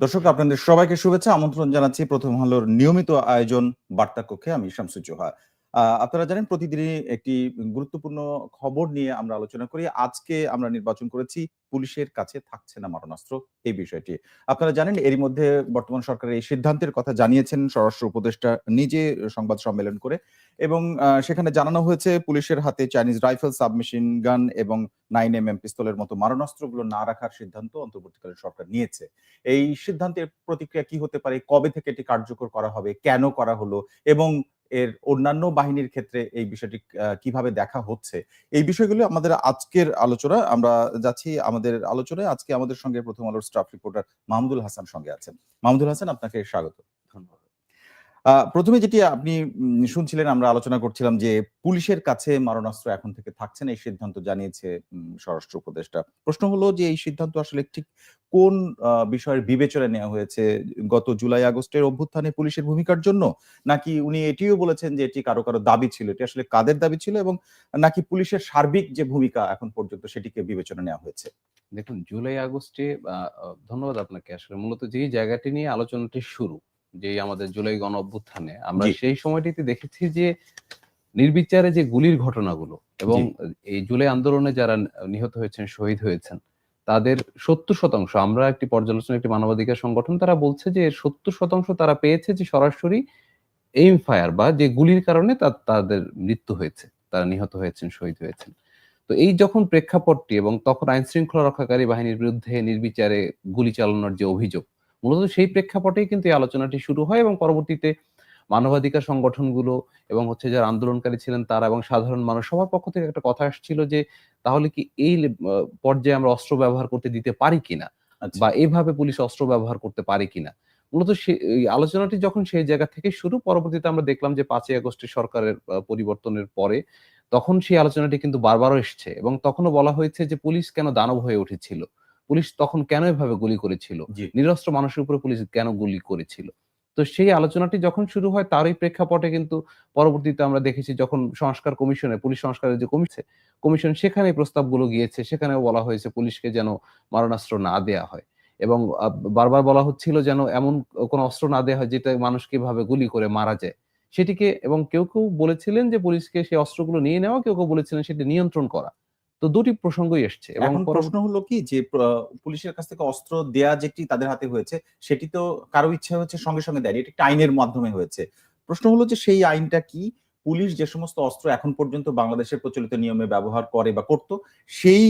দর্শক, আপনাদের সবাইকে শুভেচ্ছা। আমন্ত্রণ জানাচ্ছি প্রথম আলোর নিয়মিত আয়োজন বার্তা কক্ষে আমি শামসু জোহা আপনারা জানেন প্রতিদিনই একটি গুরুত্বপূর্ণ খবর নিয়ে আমরা আলোচনা করি। আজকে আমরা নির্বাচন করেছি, পুলিশের কাছে থাকছে না মারণাস্ত্র এই বিষয়টি। আপনারা জানেন এরই মধ্যে বর্তমান সরকারের এই সিদ্ধান্তের কথা জানিয়েছেন স্বরাষ্ট্র উপদেষ্টা নিজে সংবাদ সম্মেলন করে এবং সেখানে জানানো হয়েছে পুলিশের হাতে চাইনিজ রাইফেল, সাবমেশিন গান এবং নাইন এম এম পিস্তলের মতো মারণাস্ত্রগুলো না রাখার সিদ্ধান্ত অন্তর্বর্তীকালীন সরকার নিয়েছে। এই সিদ্ধান্তের প্রতিক্রিয়া কি হতে পারে? কবে থেকে এটি কার্যকর করা হবে? কেন করা হলো? এবং এর অন্যান্য বাহিনীর ক্ষেত্রে এই বিষয়টি কীভাবে দেখা হচ্ছে? এই বিষয়গুলো আমাদের আজকের আলোচনা আমরা যাচ্ছি আমাদের আলোচনায়। আজকে আমাদের সঙ্গে প্রথম আলোর স্টাফ রিপোর্টার মাহমুদুল হাসান সঙ্গে আছেন। মাহমুদুল হাসান, আপনাকে স্বাগত। প্রথমে যেটি আপনি শুনছিলেন, আমরা আলোচনা করছিলাম যে পুলিশের কাছে মারণাস্ত্র এখন থেকে থাকছে না, এই সিদ্ধান্ত জানিয়েছে স্বরাষ্ট্র উপদেষ্টা। প্রশ্ন হলো যে এই সিদ্ধান্ত আসলে ঠিক কোন বিষয়ের বিবেচনায় নেওয়া হয়েছে? গত জুলাই আগস্টের অভ্যুত্থানে পুলিশের ভূমিকার জন্য? নাকি উনি এটিও বলেছেন যে এটি কারও কারও দাবি ছিল? এটি আসলে কাদের দাবি ছিল? এবং নাকি পুলিশের সার্বিক যে ভূমিকা এখন পর্যন্ত সেটিকে বিবেচনা নেওয়া হয়েছে? দেখুন, জুলাই আগস্টে ধন্যবাদ আপনাকে। আসলে মূলত যেই জায়গাটি নিয়ে আলোচনাটি শুরু যে আমাদের জুলাই গণ অভ্যুত্থানে আমরা সেই সময়টিতে দেখেছি যে নির্বিচারে যে গুলির ঘটনাগুলো এবং এই জুলাই আন্দোলনে যারা নিহত হয়েছেন শহীদ হয়েছেন তাদের সত্তর শতাংশ আমরা একটি পর্যালোচনা একটি মানবাধিকার সংগঠন তারা বলছে যে সত্তর শতাংশ তারা পেয়েছে যে সরাসরি এইম ফায়ার বা যে গুলির কারণে তাদের মৃত্যু হয়েছে তারা নিহত হয়েছেন শহীদ হয়েছেন। তো এই যখন প্রেক্ষাপটটি এবং তখন আইন শৃঙ্খলা রক্ষাকারী বাহিনীর বিরুদ্ধে নির্বিচারে গুলি চালানোর যে অভিযোগ মূলত সেই প্রেক্ষাপটেই কিন্তু এই আলোচনাটি শুরু হয় এবং পরবর্তীতে মানবাধিকার সংগঠনগুলো এবং হচ্ছে যারা আন্দোলনকারী ছিলেন তারা এবং সাধারণ মানুষ সবার পক্ষ থেকে একটা কথা আসছিল যে তাহলে কি এই পর্যায়ে আমরা অস্ত্র ব্যবহার করতে দিতে পারি কিনা? আচ্ছা। বা এইভাবে পুলিশ অস্ত্র ব্যবহার করতে পারে কিনা? মূলত সে- এই আলোচনাটি যখন সেই জায়গা থেকে শুরু পরবর্তীতে আমরা দেখলাম যে পাঁচই আগস্টের সরকারের পরিবর্তনের পরে তখন সেই আলোচনাটি কিন্তু বারবারও এসছে এবং তখনও বলা হয়েছে যে পুলিশ কেন দানব হয়ে উঠেছিল। পুলিশ তখন কেন এভাবে গুলি করেছিল? নিরস্ত্র মানুষের উপরে পুলিশ কেন গুলি করেছিল? তো সেই আলোচনাটি যখন শুরু হয় তারই প্রেক্ষাপটে কিন্তু পরবর্তীতে আমরা দেখেছি যখন সংস্কার কমিশনে পুলিশ সংস্কারের যে কমিশন কমিশন সেখানে প্রস্তাবগুলো গিয়েছে। সেখানেও বলা হয়েছে পুলিশকে যেন মারণাস্ত্র না দেয়া হয় এবং বারবার বলা হচ্ছিল যেন এমন কোনো অস্ত্র না দেয়া হয় যেটা মানুষকে ভাবে গুলি করে মারা যায়। সেটিকে এবং কেউ কেউ বলেছিলেন যে পুলিশকে সেই অস্ত্রগুলো নিয়ে নেওয়া কেউ কেউ বলেছিলেন সেটি নিয়ন্ত্রণ করা। তো দুটি প্রসঙ্গই এসছে এবং প্রশ্ন হলো কি যে পুলিশের কাছ থেকে অস্ত্র দেয়া যেটি তাদের হাতে হয়েছে সেটি তো কারও ইচ্ছা হচ্ছে সঙ্গে সঙ্গে দেয় এটি একটা আইনের মাধ্যমে হয়েছে। প্রশ্ন হলো যে সেই আইনটা কি? পুলিশ যে সমস্ত অস্ত্র এখন পর্যন্ত বাংলাদেশের প্রচলিত নিয়মে ব্যবহার করে বা করত সেই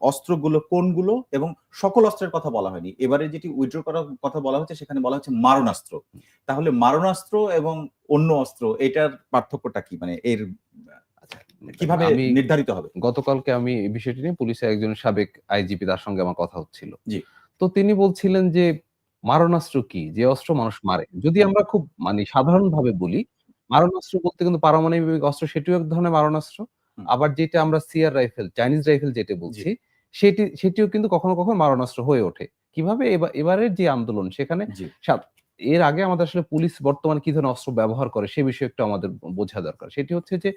অস্ত্রগুলো কোনগুলো এবং সকল অস্ত্রের কথা বলা হয়নি। এবারে যেটি উইথড্র করার কথা বলা হচ্ছে সেখানে বলা হচ্ছে মারণাস্ত্র। তাহলে মারণাস্ত্র এবং অন্য অস্ত্র এটার পার্থক্যটা কি? মানে এর কীভাবে নির্ধারিত হবে? গতকালকে আমি এই বিষয়টি নিয়ে পুলিশের একজন সাবেক আইজিপি তার সঙ্গে আমার কথা হচ্ছিল। জি। তো তিনি বলছিলেন যে মারণাস্ত্র কি? যে অস্ত্র মানুষ মারে। যদি আমরা খুব মানে সাধারণভাবে বলি মারণাস্ত্র বলতে কিন্তু পারমাণবিক অস্ত্র সেটিও এক ধরনের মারণাস্ত্র। আবার যেটা আমরা সিআর রাইফেল চাইনিজ রাইফেল যেটা বলছি সেটি সেটিও কিন্তু কখনো কখনো মারণাস্ত্র হয়ে ওঠে। কীভাবে এবার এবারের যে আন্দোলন সেখানে এর আগে আমাদের আসলে পুলিশ বর্তমানে কি ধরনের অস্ত্র ব্যবহার করে সে বিষয়ে একটু আমাদের বোঝা দরকার। সেটি হচ্ছে যে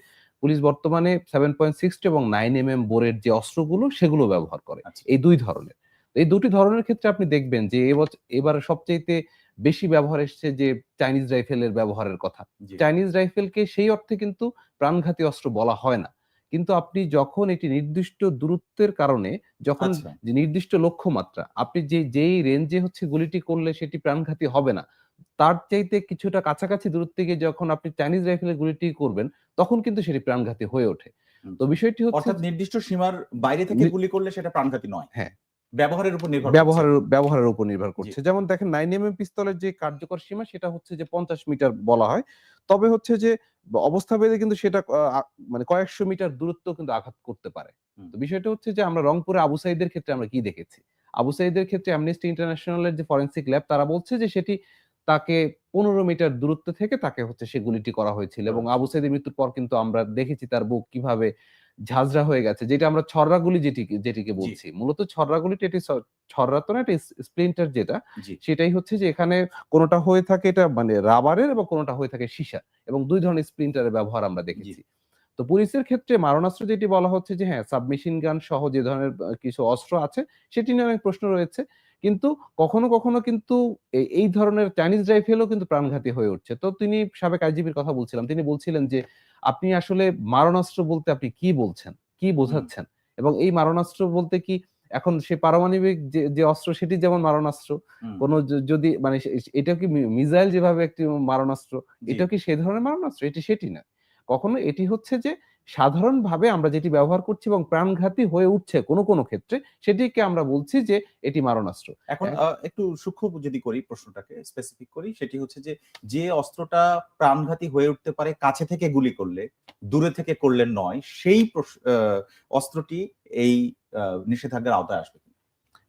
পুলিশ বর্তমানে সেভেন পয়েন্ট সিক্স এবং নাইন এম এম বোরের যে অস্ত্রগুলো সেগুলো ব্যবহার করে। আচ্ছা। এই দুই ধরনের। এই দুটি ধরনের ক্ষেত্রে আপনি দেখবেন যে এবার সবচাইতে বেশি ব্যবহার এসছে যে চাইনিজ রাইফেলের ব্যবহারের কথা। চাইনিজ রাইফেলকে সেই অর্থে কিন্তু প্রাণঘাতী অস্ত্র বলা হয় না। কিন্তু আপনি যখন এটি নির্দিষ্ট দূরত্বের কারণে যখন আচ্ছা। যে নির্দিষ্ট লক্ষ্যমাত্রা আপনি যে যেই রেঞ্জে হচ্ছে গুলিটি করলে সেটি প্রাণঘাতী হবে না। তার চাইতে কিছুটা কাছাকাছি দূরত্বে গিয়ে যখন আপনি চাইনিজ রাইফেলের গুলিটি করবেন তখন কিন্তু সেটি প্রাণঘাতী হয়ে ওঠে। তো বিষয়টি হচ্ছে অর্থাৎ নির্দিষ্ট সীমার বাইরে থেকে গুলি করলে সেটা প্রাণঘাতী নয়। হ্যাঁ। ব্যবহারের উপর নির্ভর। ব্যবহারের ব্যবহারের উপর নির্ভর করছে। যেমন দেখেন নাইন এম এম পিস্তলের যে কার্যকর সীমা সেটা হচ্ছে যে পঞ্চাশ মিটার বলা হয়। তবে হচ্ছে যে অবস্থা ভেদে কিন্তু সেটা মানে কয়েকশো মিটার দূরত্ব কিন্তু আঘাত করতে পারে। তো বিষয়টা হচ্ছে যে আমরা রংপুরে আবু সাইদের ক্ষেত্রে আমরা কি দেখেছি? আবু সাইদের ক্ষেত্রে অ্যামনেস্টি ইন্টারন্যাশনালের যে ফরেন্সিক ল্যাব তারা বলছে যে সেটি তাকে পনেরো মিটার দূরত্ব থেকে তাকে হচ্ছে সে গুলিটি করা হয়েছিল। এবং আবু সাইদের মৃত্যুর পর কিন্তু আমরা দেখেছি তার বুক কীভাবে ঝাঁঝরা হয়ে গেছে যেটা আমরা ছররা গুলি যেটিকে যেটিকে বলছি। মূলত ছররা গুলিটি এটি ছররা তো না এটি স্প্লিন্টার যেটা সেটাই হচ্ছে যে এখানে কোনোটা হয়ে থাকে এটা মানে রাবারের এবং কোনোটা হয়ে থাকে সীসা এবং দুই ধরনের স্প্লিন্টারের ব্যবহার আমরা দেখেছি। তো পুলিশের ক্ষেত্রে মারণাস্ত্র যেটি বলা হচ্ছে যে হ্যাঁ সাবমেশিন গান সহ যে ধরনের কিছু অস্ত্র আছে সেটি নিয়ে অনেক প্রশ্ন রয়েছে। কিন্তু কখনো কখনো কিন্তু এই ধরনের চাইনিজ রাইফেলও কিন্তু প্রাণঘাতী হয়ে উঠছে। তো তিনি সাবেক আইজিপির কথা বলছিলাম তিনি বলছিলেন যে আপনি আসলে মারণাস্ত্র বলতে আপনি কি বলছেন? কি বোঝাচ্ছেন? এবং এই মারণাস্ত্র বলতে কি এখন সে পারমাণবিক যে যে অস্ত্র সেটি যেমন মারণাস্ত্র কোন কোনো যদি মানে এটা কি মিসাইল যেভাবে একটি মারণাস্ত্র এটা কি সেই ধরনের মারণাস্ত্র? এটি সেটি না কখনো এটি হচ্ছে যে সাধারণভাবে আমরা যেটি ব্যবহার করছি এবং প্রাণঘাতী হয়ে উঠছে কোনো কোনো ক্ষেত্রে সেটিকে আমরা বলছি যে এটি মারণাস্ত্র। এখন আহ, একটু সূক্ষ্ম যদি করি প্রশ্নটাকে স্পেসিফিক করি সেটি হচ্ছে যে যে অস্ত্রটা প্রাণঘাতী হয়ে উঠতে পারে কাছে থেকে গুলি করলে দূরে থেকে করলে নয় সেই অস্ত্রটি এই নিষেধাজ্ঞার আওতায় আসবে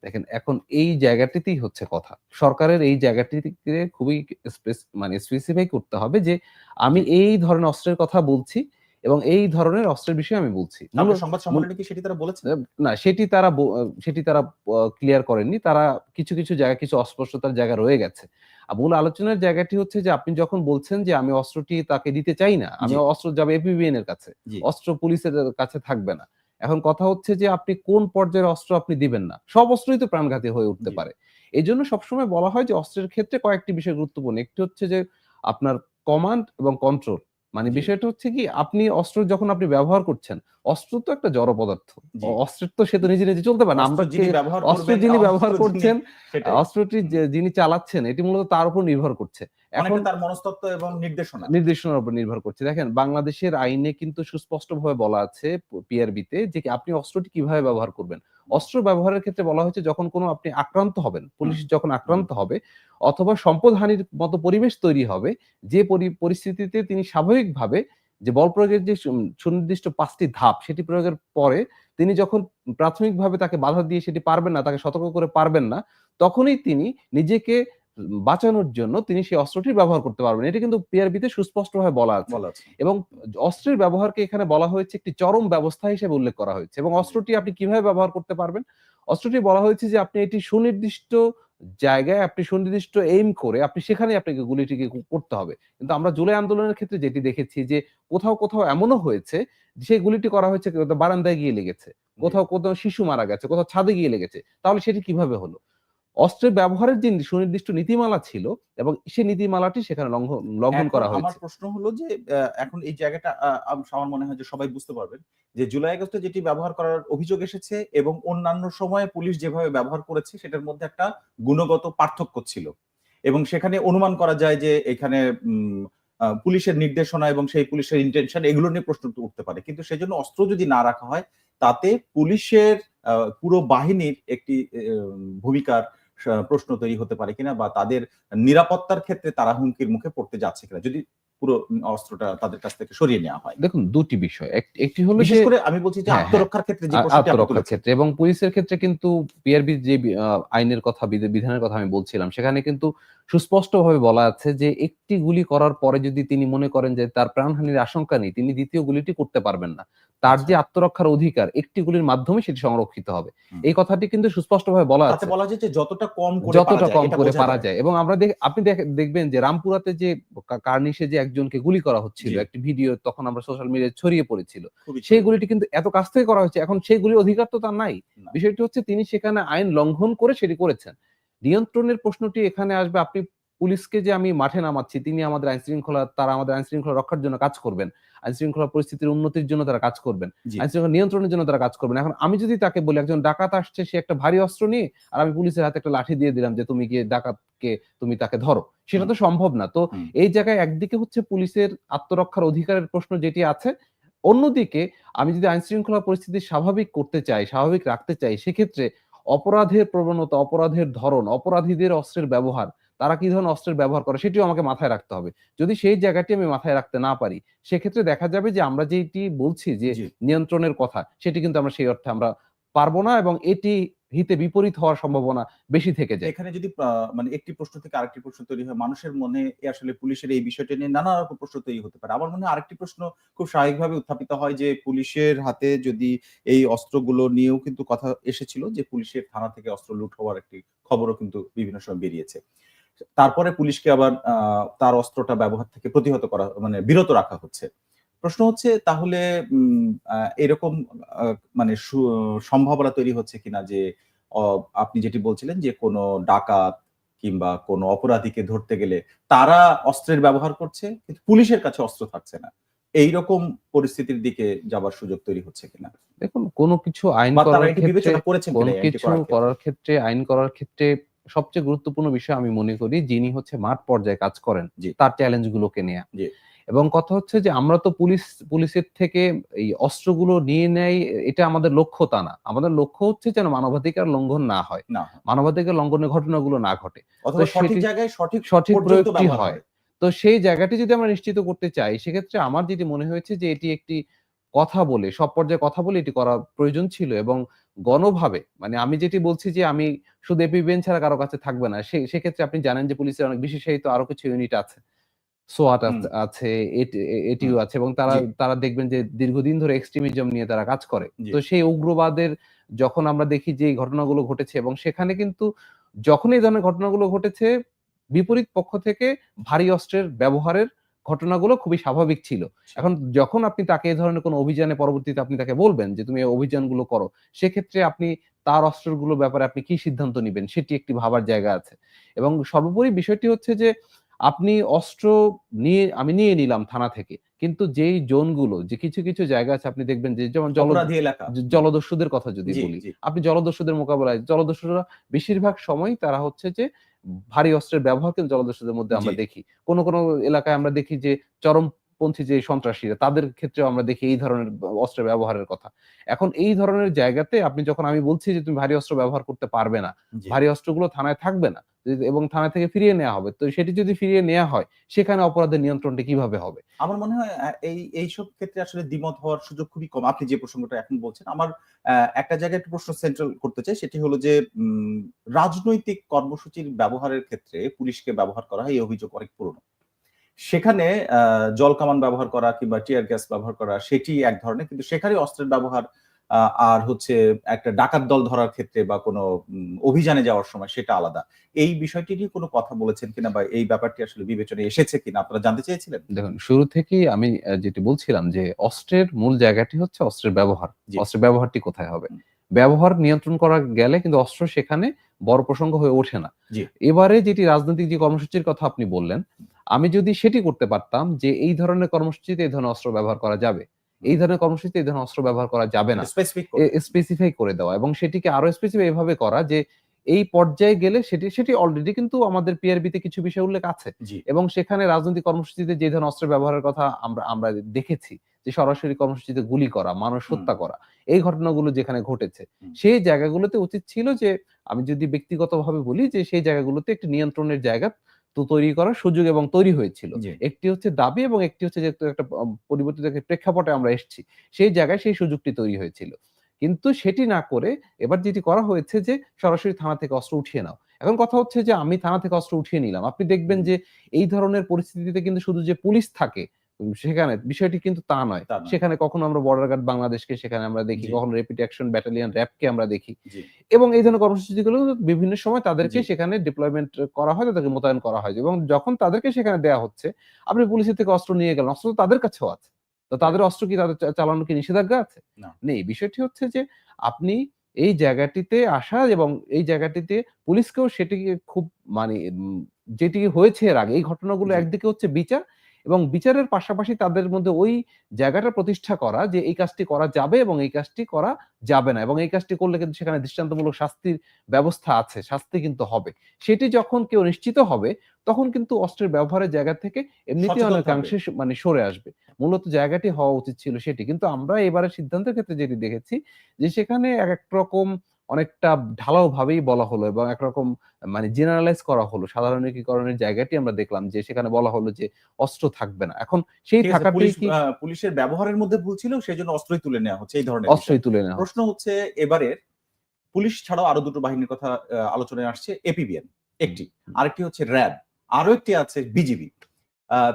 দেখেন এখন এই জায়গাটিতেই হচ্ছে কথা। সরকারের এই জায়গাটিতে খুবই স্পেস- মানে স্পেসিফাই করতে হবে যে আমি এই ধরনের অস্ত্রের কথা বলছি এবং এই ধরনের অস্ত্রের বিষয়ে আমি বলছি। সংবাদ সম্মেলনে কি সেটি তারা না সেটি তারা সেটি তারা ক্লিয়ার করেননি। তারা কিছু কিছু জায়গা কিছু অস্পষ্টতার জায়গা রয়ে গেছে। মূল আলোচনার জায়গাটি হচ্ছে যে আপনি যখন বলছেন যে আমি অস্ত্রটি তাকে দিতে চাই না আমি অস্ত্র যাবে এপিবিএন এর কাছে। অস্ত্র পুলিশের কাছে থাকবে না। এখন কথা হচ্ছে যে আপনি কোন পর্যায়ের অস্ত্র আপনি দিবেন না? সব অস্ত্রই তো প্রাণঘাতী হয়ে উঠতে পারে। এই জন্য সবসময় বলা হয় যে অস্ত্রের ক্ষেত্রে কয়েকটি বিষয় গুরুত্বপূর্ণ। একটি হচ্ছে যে আপনার কমান্ড এবং কন্ট্রোল মানে বিষয়টা হচ্ছে কি আপনি অস্ত্র যখন আপনি ব্যবহার করছেন অস্ত্র তো একটা জড় পদার্থ। অস্ত্রের তো সে তো নিজে নিজে চলতে পারে না। আমরা অস্ত্র যিনি ব্যবহার করছেন অস্ত্রটি যিনি চালাচ্ছেন এটি মূলত তার উপর নির্ভর করছে। এখন তার মনস্তত্ত্ব এবং নির্দেশনা। নির্দেশনার উপর নির্ভর করছে। দেখেন বাংলাদেশের আইনে কিন্তু সুস্পষ্টভাবে বলা আছে পিআরবিতে যে আপনি অস্ত্রটি কীভাবে ব্যবহার করবেন। অস্ত্র ব্যবহারের ক্ষেত্রে বলা হয়েছে যখন কোনো আপনি আক্রান্ত হবেন পুলিশ যখন আক্রান্ত হবে অথবা সম্পদহানির মতো পরিবেশ তৈরি হবে যে পরি- পরিস্থিতিতে তিনি স্বাভাবিকভাবে যে বল প্রয়োগের যে সুনির্দিষ্ট পাঁচটি ধাপ সেটি প্রয়োগের পরে তিনি যখন প্রাথমিকভাবে তাকে বাধা দিয়ে সেটি পারবেন না তাকে সতর্ক করে পারবেন না তখনই তিনি নিজেকে বাঁচানোর জন্য তিনি সেই অস্ত্রটির ব্যবহার করতে পারবেন। এটা কিন্তু পিআরবিতে সুস্পষ্টভাবে বলা আছে। এবং অস্ত্রের ব্যবহারকে এখানে বলা হয়েছে একটি চরম ব্যবস্থা হিসেবে উল্লেখ করা হয়েছে। এবং অস্ত্রটি আপনি কীভাবে ব্যবহার করতে পারবেন? অস্ত্রটি বলা হয়েছে যে আপনি এটি সুনির্দিষ্ট জায়গায় আপনি সুনির্দিষ্ট এইম করে আপনি সেখানে আপনাকে গুলিটিকে করতে হবে। কিন্তু আমরা জুলাই আন্দোলনের ক্ষেত্রে যেটি দেখেছি যে কোথাও কোথাও এমনও হয়েছে যে সেই গুলিটি করা হয়েছে বারান্দায় গিয়ে লেগেছে কোথাও কোথাও শিশু মারা গেছে কোথাও ছাদে গিয়ে লেগেছে। তাহলে সেটি কীভাবে হলো? অস্ত্রের ব্যবহারের যে সুনির্দিষ্ট নীতিমালা ছিল এবং সেই নীতিমালাটি সেখানে লঙ্ঘন করা আমার হয়েছে প্রশ্ন হলো যে এখন এই জায়গাটা আমার মনে হয় যে সবাই বুঝতে পারবেন যে জুলাই আগস্টে যেটি ব্যবহার করার অভিযোগ এসেছে এবং অন্যান্য সময়ে পুলিশ যেভাবে ব্যবহার করেছে সেটার মধ্যে একটা গুণগত পার্থক্য ছিল। এবং সেখানে অনুমান করা যায় যে এখানে পুলিশের নির্দেশনা এবং সেই পুলিশের ইন্টেনশন এগুলো নিয়ে প্রশ্ন উঠতে পারে। কিন্তু সেজন্য অস্ত্র যদি না রাখা হয় তাতে পুলিশের পুরো বাহিনীর একটি ভূমিকার প্রশ্ন তৈরি হতে পারে কিনা বা তাদের নিরাপত্তার ক্ষেত্রে তারা হুমকির মুখে পড়তে যাচ্ছে কিনা যদি পুরো অস্ত্রটা তাদের কাছ থেকে সরিয়ে নেওয়া হয়। দেখুন দুটি বিষয়। একটি হলো বিশেষ করে আমি বলছি যে হ্যাঁ, হ্যাঁ। আত্মরক্ষার ক্ষেত্রে যে আত্মরক্ষার ক্ষেত্রে এবং পুলিশের ক্ষেত্রে কিন্তু পিআরবি যে আইনের কথা বিধি- বিধানের কথা আমি বলছিলাম সেখানে কিন্তু সুস্পষ্টভাবে বলা আছে যে একটি গুলি করার পরে যদি তিনি মনে করেন যে তার প্রাণহানির আশঙ্কা নেই তিনি দ্বিতীয় গুলিটি করতে পারবেন না। তার যে আত্মরক্ষার অধিকার একটি গুলির মাধ্যমে সেটি সংরক্ষিত হবে। এই কথাটি কিন্তু সুস্পষ্টভাবে বলা আছে। বলা যে যতটা কম করে যতটা কম করে পারা যায়। এবং আমরা আপনি দেখবেন যে রামপুরাতে যে কার্নিশে যে একজনকে গুলি করা হচ্ছিল একটি ভিডিও তখন আমরা সোশ্যাল মিডিয়ায় ছড়িয়ে পড়েছিল। সেই গুলিটি কিন্তু এত কাছ থেকে করা হয়েছে এখন সেই গুলির অধিকার তো তার নাই। বিষয়টি হচ্ছে তিনি সেখানে আইন লঙ্ঘন করে সেটি করেছেন। নিয়ন্ত্রণের প্রশ্নটি এখানে আসবে আপনি পুলিশকে যে আমি মাঠে নামাচ্ছি তিনি আমাদের আইন শৃঙ্খলা তারা আমাদের আইন শৃঙ্খলা রক্ষার জন্য কাজ করবেন। আইন শৃঙ্খলা পরিস্থিতির উন্নতির জন্য তারা কাজ করবেন। আইন শৃঙ্খলা নিয়ন্ত্রণের জন্য তারা কাজ করবেন। এখন আমি যদি তাকে বলি একজন ডাকাত আসছে সে একটা ভারী অস্ত্র নিয়ে আর আমি পুলিশের হাতে একটা লাঠি দিয়ে দিলাম যে তুমি গিয়ে ডাকাতকে তুমি তাকে ধরো। সেটা তো সম্ভব না। তো এই জায়গায় একদিকে হচ্ছে পুলিশের আত্মরক্ষার অধিকারের প্রশ্ন যেটি আছে অন্যদিকে আমি যদি আইন শৃঙ্খলা পরিস্থিতি স্বাভাবিক করতে চাই স্বাভাবিক রাখতে চাই সেক্ষেত্রে অপরাধের প্রবণতা অপরাধের ধরন অপরাধীদের অস্ত্রের ব্যবহার তারা কি ধরনের অস্ত্রের ব্যবহার করে সেটিও আমাকে মাথায় রাখতে হবে। যদি সেই জায়গাটি আমি মাথায় রাখতে না পারি সেক্ষেত্রে দেখা যাবে যে আমরা যেটি বলছি যে নিয়ন্ত্রণের কথা সেটি কিন্তু আমরা সেই অর্থে আমরা পারব না এবং এটি হিতে বিপরীত হওয়ার সম্ভাবনা বেশি থেকে যায়। এখানে যদি মানে একটি প্রশ্ন থেকে আরেকটি প্রশ্ন তৈরি হয় মানুষের মনে এ আসলে পুলিশের এই বিষয়টা নিয়ে নানা রকম প্রশ্ন তৈরি হতে পারে। আমার মনে হয় আরেকটি প্রশ্ন খুব স্বাভাবিকভাবে উত্থাপিত হয় যে পুলিশের হাতে যদি এই অস্ত্রগুলো নিয়েও কিন্তু কথা এসেছিল যে পুলিশের থানা থেকে অস্ত্র লুট হওয়ার একটি খবরও কিন্তু বিভিন্ন সময় বেরিয়েছে। তারপরে পুলিশকে আবার তার অস্ত্রটা ব্যবহার থেকে প্রতিহত করা মানে বিরত রাখা হচ্ছে। প্রশ্ন হচ্ছে তাহলে এরকম মানে সম্ভাবনা তৈরি হচ্ছে কিনা যে আপনি যেটি বলছিলেন যে কোনো ডাকাত কিংবা কোনো অপরাধীকে ধরতে গেলে তারা অস্ত্রের ব্যবহার করছে কিন্তু পুলিশের কাছে অস্ত্র থাকছে না। এই রকম পরিস্থিতির দিকে যাবার সুযোগ তৈরি হচ্ছে কিনা? দেখুন কোনো কিছু আইন করার ক্ষেত্রে কোনো কিছু করার ক্ষেত্রে আইন করার ক্ষেত্রে সবচেয়ে গুরুত্বপূর্ণ বিষয় আমি মনে করি যিনি হচ্ছে মাঠ পর্যায়ে কাজ করেন তার চ্যালেঞ্জ গুলোকে নেয়া এবং কথা হচ্ছে যে আমরা তো পুলিশ পুলিশের থেকে এই অস্ত্রগুলো নিয়ে নেয় এটা আমাদের লক্ষ্য তা না। আমাদের লক্ষ্য হচ্ছে যেন মানবাধিকার লঙ্ঘন না হয়। মানবাধিকার লঙ্ঘনের ঘটনাগুলো না ঘটে। সঠিক জায়গায় সঠিক সঠিক প্রয়োগটি হয়। তো সেই জায়গাটি যদি আমরা নিশ্চিত করতে চাই সেক্ষেত্রে আমার যেটি মনে হয়েছে যে এটি একটি কথা বলে সব পর্যায়ে কথা বলে এটি করা প্রয়োজন ছিল এবং গণভাবে মানে আমি যেটি বলছি যে আমি শুধু এপিবিএন ছাড়া কারও কাছে থাকবে না সেক্ষেত্রে আপনি জানেন যে পুলিশের অনেক বিশেষায়িত আরও কিছু ইউনিট আছে। সোয়াট আছে এটিও আছে এবং তারা তারা দেখবেন যে দীর্ঘদিন ধরে এক্সট্রিমিজম নিয়ে তারা কাজ করে। তো সেই উগ্রবাদের যখন আমরা দেখি যে এই ঘটনাগুলো ঘটেছে এবং সেখানে কিন্তু যখন এই ধরনের ঘটনাগুলো ঘটেছে বিপরীত পক্ষ থেকে ভারী অস্ত্রের ব্যবহারের ঘটনাগুলো খুবই স্বাভাবিক ছিল। এখন যখন আপনি তাকে এই ধরনের কোনো অভিযানে পরবর্তীতে আপনি তাকে বলবেন যে তুমি এই অভিযানগুলো করো সেক্ষেত্রে আপনি তার অস্ত্রগুলোর ব্যাপারে আপনি কি সিদ্ধান্ত নেবেন সেটি একটি ভাবার জায়গা আছে। এবং সর্বোপরি বিষয়টি হচ্ছে যে আপনি অস্ত্র নিয়ে আমি নিয়ে নিলাম থানা থেকে কিন্তু যেই জোনগুলো যে কিছু কিছু জায়গা আছে আপনি দেখবেন যে যেমন জলদস্যুদের কথা যদি বলি। আপনি জলদস্যুদের মোকাবেলায় জলদস্যুরা বেশিরভাগ সময় তারা হচ্ছে যে ভারী অস্ত্রের ব্যবহার কিন্তু জলদস্যুদের মধ্যে আমরা দেখি। কোন কোন এলাকায় আমরা দেখি যে চরমপন্থী যে সন্ত্রাসীরা তাদের ক্ষেত্রেও আমরা দেখি এই ধরনের অস্ত্র ব্যবহারের কথা। এখন এই ধরনের জায়গাতে আপনি যখন আমি বলছি যে তুমি ভারী অস্ত্র ব্যবহার করতে পারবে না। ভারী অস্ত্রগুলো থানায় থাকবে না এবং থানা থেকে ফিরিয়ে নেওয়া হবে তো সেটি যদি ফিরিয়ে নেওয়া হয় সেখানে অপরাধের নিয়ন্ত্রণটা কীভাবে হবে? আমার মনে হয় এই এইসব ক্ষেত্রে আসলে দ্বিমত হওয়ার সুযোগ খুবই কম। আপনি যে প্রসঙ্গটা এখন বলছেন আমার আহ, একটা জায়গায় একটা প্রশ্ন সেন্ট্রাল করতে চাই সেটি হলো যে উম, রাজনৈতিক কর্মসূচির ব্যবহারের ক্ষেত্রে পুলিশকে ব্যবহার করা হয় এই অভিযোগ অনেক পুরনো। সেখানে জল কামান ব্যবহার করা কিংবা টিয়ার গ্যাস ব্যবহার করা সেটি এক ধরনের। কিন্তু সেখানে অস্ত্রের ব্যবহার আর হচ্ছে একটা ডাকাত দল ধরার ক্ষেত্রে বা কোনো অভিযানে যাওয়ার সময় সেটা আলাদা। এই বিষয়টি নিয়ে কোনো কথা বলেছেন কিনা বা এই ব্যাপারটি আসলে বিবেচনায় এসেছে কিনা আপনারা জানতে চেয়েছিলেন? দেখুন শুরু থেকেই আমি যেটি বলছিলাম যে অস্ত্রের মূল জায়গাটি হচ্ছে অস্ত্রের ব্যবহার। অস্ত্রের ব্যবহারটি কোথায় হবে? ব্যবহার নিয়ন্ত্রণ করা গেলে কিন্তু অস্ত্র সেখানে বড় প্রসঙ্গ হয়ে ওঠে না। এবারে যেটি রাজনৈতিক যে কর্মসূচির কথা আপনি বললেন আমি যদি সেটি করতে পারতাম যে এই ধরনের কর্মসূচিতে এই ধরনের অস্ত্র ব্যবহার করা যাবে এই ধরনের কর্মসূচিতে এই ধরনের অস্ত্র ব্যবহার করা যাবে না। স্পেসিফাই করে। দেওয়া এবং সেটিকে আরও স্পেসিফাই এভাবে করা যে এই পর্যায়ে গেলে সেটি সেটি অলরেডি কিন্তু আমাদের পিআরবিতে কিছু বিষয় উল্লেখ আছে। এবং সেখানে রাজনৈতিক কর্মসূচিতে যে ধরনের অস্ত্র ব্যবহারের কথা আমরা আমরা দেখেছি যে সরাসরি কর্মসূচিতে গুলি করা মানুষ হত্যা করা এই ঘটনাগুলো যেখানে ঘটেছে। সেই জায়গাগুলোতে উচিত ছিল যে আমি যদি ব্যক্তিগতভাবে বলি যে সেই জায়গাগুলোতে একটি নিয়ন্ত্রণের জায়গা তো তৈরি করার সুযোগ এবং তৈরি হয়েছিল। একটি হচ্ছে দাবি এবং একটি হচ্ছে যে একটা পরিবর্তিত প্রেক্ষাপটে আমরা এসেছি। সেই জায়গায় সেই সুযোগটি তৈরি হয়েছিল। কিন্তু সেটি না করে এবার যেটি করা হয়েছে যে সরাসরি থানা থেকে অস্ত্র উঠিয়ে নাও। এখন কথা হচ্ছে যে আমি থানা থেকে অস্ত্র উঠিয়ে নিলাম। আপনি দেখবেন যে এই ধরনের পরিস্থিতিতে কিন্তু শুধু যে পুলিশ থাকে সেখানে বিষয়টি কিন্তু তা নয়। সেখানে কখনো আমরা বর্ডার গার্ড বাংলাদেশকে সেখানে আমরা দেখি কখনো রেপিড অ্যাকশন ব্যাটালিয়ন র্যাবকে আমরা দেখি। এবং এই ধরনের কর্মসূচিগুলো বিভিন্ন সময় তাদেরকে সেখানে ডিপ্লয়মেন্ট করা হয় তাদেরকে মোতায়েন করা হয়। এবং যখন তাদেরকে সেখানে দেওয়া হচ্ছে আপনি পুলিশের থেকে অস্ত্র নিয়ে গেলেন অস্ত্র তাদের কাছেও আছে। তো তাদের অস্ত্র কি তাদের চালানো কি নিষেধাজ্ঞা আছে? না। নেই। বিষয়টি হচ্ছে যে আপনি এই জায়গাটিতে আসা এবং এই জায়গাটিতে পুলিশকেও সেটিকে খুব মানে যেটি হয়েছে এর আগে এই ঘটনাগুলো একদিকে হচ্ছে বিচার এবং বিচারের পাশাপাশি তাদের মধ্যে ওই জায়গাটা প্রতিষ্ঠা করা যে এই কাজটি করা যাবে এবং এই কাজটি করা যাবে না এবং এই কাজটি করলে কিন্তু সেখানে দৃষ্টান্তমূলক শাস্তির ব্যবস্থা আছে শাস্তি কিন্তু হবে। সেটি যখন কেউ নিশ্চিত হবে তখন কিন্তু অস্ত্রের ব্যবহারের জায়গা থেকে এমনিতেই সচেতন অনেকাংশে মানে সরে আসবে। মূলত জায়গাটি হওয়া উচিত ছিল সেটি। কিন্তু আমরা এবারে সিদ্ধান্তের ক্ষেত্রে যেটি দেখেছি যে সেখানে এক এক রকম অনেকটা ঢালাও ভাবেই বলা হলো এবং একরকম মানে জেনারেলাইজ করা হলো। সাধারণীকরণের জায়গাটি আমরা দেখলাম যে সেখানে বলা হলো যে অস্ত্র থাকবে না। এখন সেই ঠিক আছে, থাকাটাই পুলিশ কি আহ, পুলিশের ব্যবহারের মধ্যে ভুল ছিল সেই জন্য অস্ত্রই তুলে নেওয়া হচ্ছে এই ধরনের অস্ত্রই তুলে নেওয়া প্রশ্ন হচ্ছে এবারের পুলিশ ছাড়াও আরও দুটো বাহিনীর কথা আলোচনায় আসছে এপিবিএন একটি। আরেকটি হচ্ছে র্যাব। আরও একটি আছে বিজিবি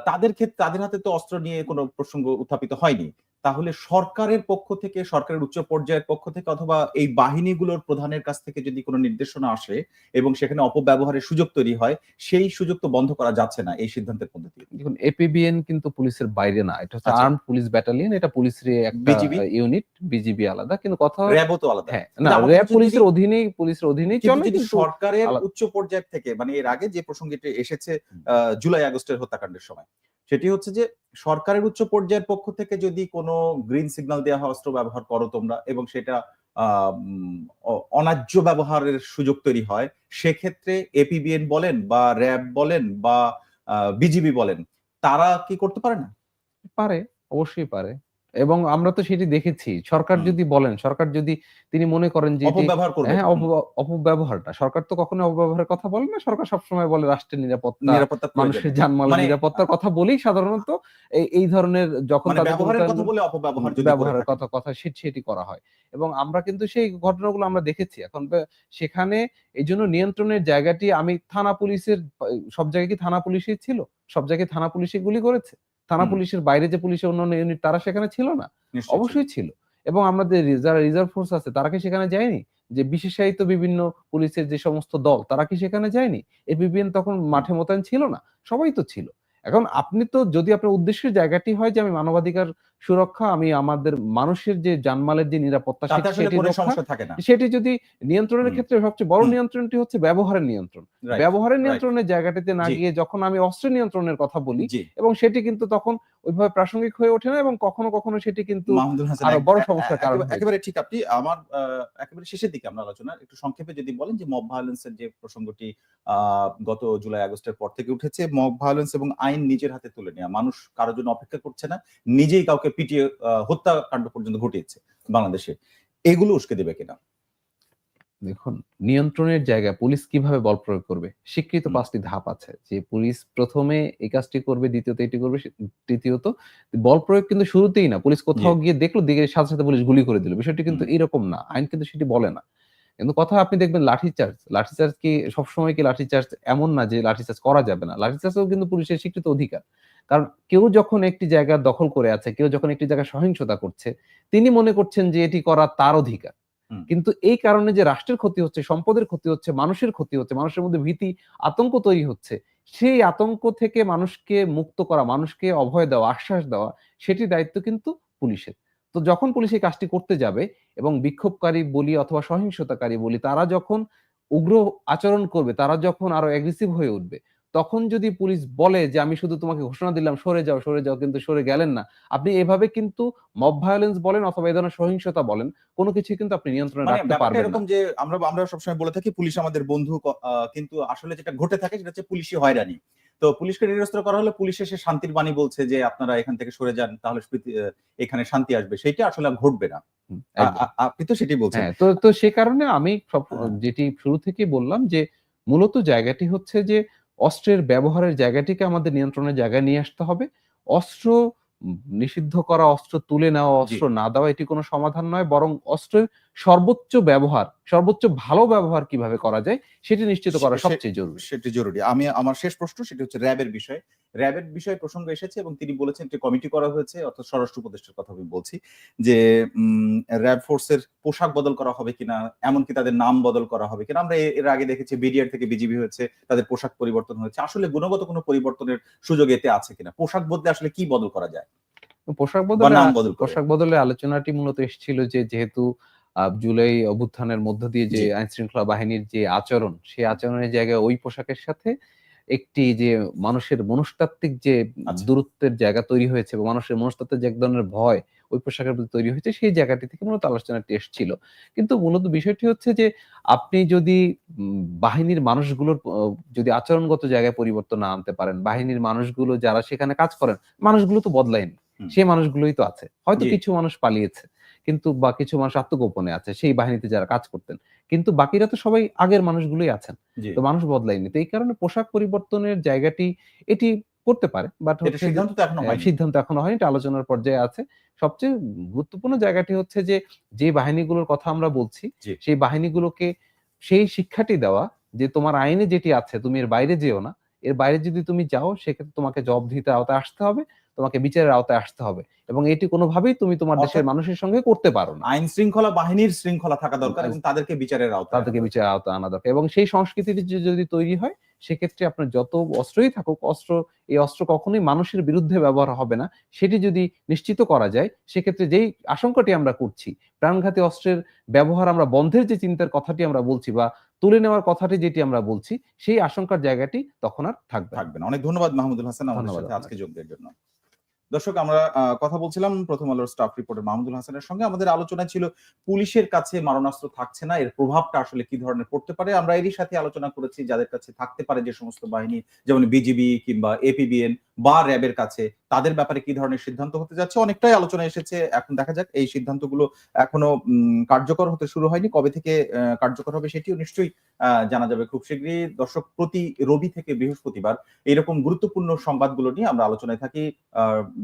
তাদের ক্ষেত্রে তাদের হাতে তো অস্ত্র নিয়ে কোনো প্রসঙ্গ উত্থাপিত হয়নি। তাহলে সরকারের পক্ষ থেকে সরকারের উচ্চ পর্যায়ের পক্ষ থেকে অথবা এই বাহিনীগুলোর প্রধানের কাছ থেকে যদি কোনো নির্দেশনা আসে এবং সেখানে অপব্যবহারের সুযোগ তৈরি হয় সেই সুযোগ তো বন্ধ করা যাচ্ছে না এই সিদ্ধান্তের মধ্যে দেখুন এপিবিএন কিন্তু পুলিশের বাইরে না। এটা হচ্ছে আচ্ছা। আর্ম পুলিশ ব্যাটালিয়ন এটা পুলিশের একটা? ইউনিট বিজিবি আলাদা কিন্তু কথা র্যাবও তো আলাদা। হ্যাঁ না র্যাব পুলিশের অধীনেই পুলিশের অধীনেই চলে যদি সরকারের উচ্চ পর্যায়ের থেকে মানে এর আগে যে প্রসঙ্গটি এসেছে জুলাই আগস্টের হত্যাকাণ্ডের সময় সেটি হচ্ছে যে সরকারের উচ্চ পর্যায়ের পক্ষ থেকে যদি কোনো গ্রিন সিগন্যাল দেওয়া হয়, অস্ত্র ব্যবহার করো তোমরা এবং সেটা অন্যায্য ব্যবহারের সুযোগ তৈরি হয়, সেক্ষেত্রে এপিবিএন বলেন বা র্যাব বলেন বা বিজিবি বলেন, তারা কি করতে পারে না? পারে, অবশ্যই পারে। এবং আমরা তো সেটি দেখেছি। সরকার যদি বলেন সরকার যদি তিনি মনে করেন যে হ্যাঁ অপব্যবহারটা সরকার তো কখনো অপব্যবহারের কথা বলে না। সরকার সবসময় বলে রাষ্ট্রের নিরাপত্তা মানুষের। জানমালের মানে- নিরাপত্তার কথা বলেই সাধারণত এই- ধরনের যখন মানে ব্যবহারের কথা বলে অপব্যবহার যদি ব্যবহারের কথা কথা সেটি করা হয়। এবং আমরা কিন্তু সেই ঘটনাগুলো আমরা দেখেছি। এখন সেখানে এই জন্য নিয়ন্ত্রণের জায়গাটি আমি থানা পুলিশের সব জায়গায় কি থানা পুলিশই ছিল? সব জায়গায় থানা পুলিশই গুলি করেছে? থানা পুলিশের বাইরে যে পুলিশের অন্যান্য ইউনিট তারা সেখানে ছিল না। অবশ্যই ছিল। এবং আমাদের যারা রিজার্ভ ফোর্স আছে তারা কি সেখানে যায়নি? যে বিশেষায়িত বিভিন্ন পুলিশের যে সমস্ত দল তারা কি সেখানে যায়নি? এপিবিএন তখন মাঠে মোতায়েন ছিল না। সবাই তো ছিল। এখন আপনি তো যদি আপনার উদ্দেশ্যের জায়গাটি হয় যে আমি মানবাধিকার সুরক্ষা আমি আমাদের মানুষের যে জানমালের যে নিরাপত্তা সেটি- যদি নিয়ন্ত্রণের ক্ষেত্রে সবচেয়ে বড় নিয়ন্ত্রণটি হচ্ছে ব্যবহারের নিয়ন্ত্রণ। ব্যবহারের নিয়ন্ত্রণের জায়গাটিতে না গিয়ে যখন আমি অস্ত্র নিয়ন্ত্রণের কথা বলি এবং সেটি কিন্তু তখন ওইভাবে প্রাসঙ্গিক হয়ে ওঠে না এবং কখনো কখনো সেটি কিন্তু আরও বড় সমস্যার কারণ একেবারে- ঠিক আপনি আমার একেবারে শেষের দিকে আমরা আলোচনা। একটু সংক্ষেপে যদি বলেন যে মব ভায়োলেন্সের যে প্রসঙ্গটি আহ, গত জুলাই আগস্টের পর থেকে উঠেছে মব ভায়োলেন্স এবং আইন নিজের হাতে তুলে নেওয়া। মানুষ কারোর জন্য অপেক্ষা করছে না নিজেই কাউকে পিটিয়ে হত্যাকাণ্ড পর্যন্ত ঘটিয়েছে বাংলাদেশে। এগুলো উস্কে দেবে কিনা? দেখুন নিয়ন্ত্রণের জায়গায় পুলিশ কীভাবে বল প্রয়োগ করবে? স্বীকৃত পাঁচটি ধাপ আছে। যে পুলিশ প্রথমে এই কাজটি করবে দ্বিতীয়ত এটি করবে তৃতীয়ত বল প্রয়োগ কিন্তু শুরুতেই না। পুলিশ কোথাও গিয়ে দেখল দিকে সাথে সাথে পুলিশ গুলি করে দিল। বিষয়টি কিন্তু এরকম না। আইন কিন্তু সেটি বলে না। কিন্তু কথা আপনি দেখবেন লাঠি চার্জ। লাঠিচার্জ লাঠিচার্জ কি সবসময় কি লাঠিচার্জ এমন না যে লাঠিচার্জ করা যাবে না। লাঠিচার্জও কিন্তু পুলিশের স্বীকৃত অধিকার। কারণ কেউ যখন একটি জায়গা দখল করে আছে কেউ যখন একটি জায়গায় সহিংসতা করছে তিনি মনে করছেন যে এটি করা তার অধিকার। কিন্তু এই কারণে যে রাষ্ট্রের ক্ষতি হচ্ছে সম্পদের ক্ষতি হচ্ছে মানুষের ক্ষতি হচ্ছে মানুষের মধ্যে ভীতি আতঙ্ক তৈরি হচ্ছে সেই আতঙ্ক থেকে মানুষকে মুক্ত করা মানুষকে অভয় দেওয়া আশ্বাস দেওয়া সেটি দায়িত্ব কিন্তু পুলিশের। তো যখন পুলিশ এই কাজটি করতে যাবে এবং বিক্ষোভকারী বলি অথবা সহিংসতাকারী বলি তারা যখন উগ্র আচরণ করবে তারা যখন আরও অ্যাগ্রেসিভ হয়ে উঠবে তখন যদি পুলিশ বলে যে আমি শুধু তোমাকে ঘোষণা দিলাম সরে যাও সরে যাও কিন্তু সরে গেলেন না। আপনি এভাবে কিন্তু মব ভায়োলেন্স বলেন অথবা এই ধরনের সহিংসতা বলেন কোনো কিছু কিন্তু আপনি নিয়ন্ত্রণে মানে রাখতে পারবেন না। এরকম যে আমরা আমরা সবসময় বলে থাকি পুলিশ আমাদের বন্ধু কিন্তু আসলে যেটা ঘটে থাকে সেটা হচ্ছে পুলিশি হয়রানি। তো পুলিশকে নিরস্ত্র করা হলে পুলিশ এসে শান্তির বাণী বলছে যে আপনারা এখান থেকে সরে যান তাহলে এখানে শান্তি আসবে। সেটা আসলে ঘটবে না। আপনি তো সেটি বলছেন। হ্যাঁ তো তো সে কারণে আমি সব হ্যাঁ। যেটি শুরু থেকেই বললাম যে মূলত জায়গাটি হচ্ছে যে অস্ত্রের ব্যবহারের জায়গাটিকে আমাদের নিয়ন্ত্রণের জায়গায় নিয়ে আসতে হবে। অস্ত্র নিষিদ্ধ করা অস্ত্র তুলে নেওয়া অস্ত্র না দেওয়া এটি কোনো সমাধান নয় বরং অস্ত্রের সর্বোচ্চ ব্যবহার সর্বোচ্চ ভালো ব্যবহার কীভাবে করা যায় সেটি নিশ্চিত করা সবচেয়ে জরুরি। সেটি জরুরি। আমি আমার শেষ প্রশ্ন সেটি হচ্ছে র্যাবের বিষয়। র্যাবের বিষয়ে প্রসঙ্গ এসেছে এবং তিনি বলেছেন একটি কমিটি করা হয়েছে অর্থাৎ স্বরাষ্ট্র উপদেষ্টার কথা আমি বলছি যে র্যাব ফোর্সের পোশাক বদল করা হবে কিনা এমনকি তাদের নাম বদল করা হবে কিনা। আমরা এর আগে দেখেছি বিডিআর থেকে বিজিবি হয়েছে তাদের পোশাক পরিবর্তন হয়েছে। আসলে গুণগত কোনো পরিবর্তনের সুযোগ এতে আছে কিনা? পোশাক বদলে আসলে কি বদল করা যায়? পোশাক বদলে নাম বদল পোশাক বদলে আলোচনাটি মূলত এসেছিল যে যেহেতু জুলাই অভ্যুত্থানের মধ্য দিয়ে যে আইন শৃঙ্খলা বাহিনীর যে আচরণ সেই আচরণের জায়গায় ওই পোশাকের সাথে একটি যে মানুষের মনস্তাত্ত্বিক যে আচ্ছা। দূরত্বের জায়গা তৈরি হয়েছে বা মানুষের মনস্তাত্ত্বিক যে এক ধরনের ভয় ওই পোশাকের প্রতি তৈরি হয়েছে সেই জায়গাটি থেকে মূলত আলোচনাটি এসেছিল কিন্তু মূলত বিষয়টি হচ্ছে যে আপনি যদি বাহিনীর মানুষগুলোর যদি আচরণগত জায়গায় পরিবর্তন না আনতে পারেন বাহিনীর মানুষগুলো যারা সেখানে কাজ করেন মানুষগুলো তো বদলায়নি। সেই মানুষগুলোই তো আছে। হয়তো কিছু মানুষ পালিয়েছে। কিন্তু বা কিছু মানুষ আত্মগোপনে আছে সেই বাহিনীতে যারা কাজ করতেন। কিন্তু বাকিরা তো সবাই আগের মানুষগুলোই আছেন। তো মানুষ বদলায়নি। তো এই কারণে পোশাক পরিবর্তনের জায়গাটি এটি করতে পারে বাট সিদ্ধান্ত তো এখনও হয়নি। সিদ্ধান্ত এখনও হয়নি এটা আলোচনার পর্যায়ে আছে। সবচেয়ে গুরুত্বপূর্ণ জায়গাটি হচ্ছে যে যে বাহিনীগুলোর কথা আমরা বলছি। সেই বাহিনীগুলোকে সেই শিক্ষাটি দেওয়া যে তোমার আইনে যেটি আছে তুমি এর বাইরে যেও না এর বাইরে যদি তুমি যাও সেক্ষেত্রে তোমাকে জবাবদিহিতার আওতায় আসতে হবে। তোমাকে বিচারের আওতায় আসতে হবে। এবং এটি কোনোভাবেই তুমি তোমার দেশের মানুষের সঙ্গে করতে পারো না। আইন শৃঙ্খলা বাহিনীর শৃঙ্খলা থাকা দরকার এবং তাদেরকে বিচারের আওতায় তাদেরকে বিচারের আওতায় আনা দরকার। এবং সেই সংস্কৃতিটি যদি তৈরি হয় সেক্ষেত্রে আপনার যত অস্ত্রই থাকুক অস্ত্র এই অস্ত্র কখনোই মানুষের বিরুদ্ধে ব্যবহার হবে না। সেটি যদি নিশ্চিত করা যায় সেক্ষেত্রে যেই আশঙ্কাটি আমরা করছি প্রাণঘাতী অস্ত্রের ব্যবহার আমরা বন্ধের যে চিন্তার কথাটি আমরা বলছি বা তুলে নেওয়ার কথাটি যেটি আমরা বলছি সেই আশঙ্কার জায়গাটি তখন আর থাকবে থাকবে না। অনেক ধন্যবাদ মাহমুদুল হাসান আমাদের সাথে আজকে যোগ দেওয়ার জন্য। দর্শক, আমরা কথা বলছিলাম প্রথম আলোর স্টাফ রিপোর্টার মাহমুদুল হাসানের সঙ্গে। আমাদের আলোচনা ছিল পুলিশের কাছে মারণাস্ত্র থাকছে না, এর প্রভাবটা আসলে কি ধরনের পড়তে পারে? আমরা এরই সাথে আলোচনা করেছি, যাদের কাছে থাকতে পারে যে সমস্ত বাহিনী, যেমন বিজিবি কিংবা এপিবিএন বা র্যাবের কাছে, তাদের ব্যাপারে কি ধরনের সিদ্ধান্ত হতে যাচ্ছে? অনেকটাই আলোচনা এসেছে। এখন দেখা যাক, এই সিদ্ধান্তগুলো এখনও কার্যকর হতে শুরু হয়নি। কবে থেকে কার্যকর হবে সেটিও নিশ্চয়ই জানা যাবে খুব শীঘ্রই। দর্শক, প্রতি রবি থেকে বৃহস্পতিবার এইরকম গুরুত্বপূর্ণ সংবাদগুলো নিয়ে আমরা আলোচনায় থাকি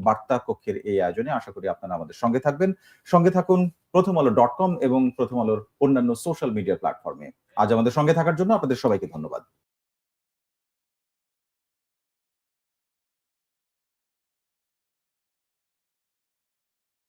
বার্তা কক্ষের এই আয়োজনে। আশা করি আপনারা আমাদের সঙ্গে থাকবেন। সঙ্গে থাকুন প্রথম আলো ডট কম এবং প্রথম আলোর অন্যান্য সোশ্যাল মিডিয়া প্ল্যাটফর্মে। আজ আমাদের সঙ্গে থাকার জন্য আপনাদের সবাইকে ধন্যবাদ।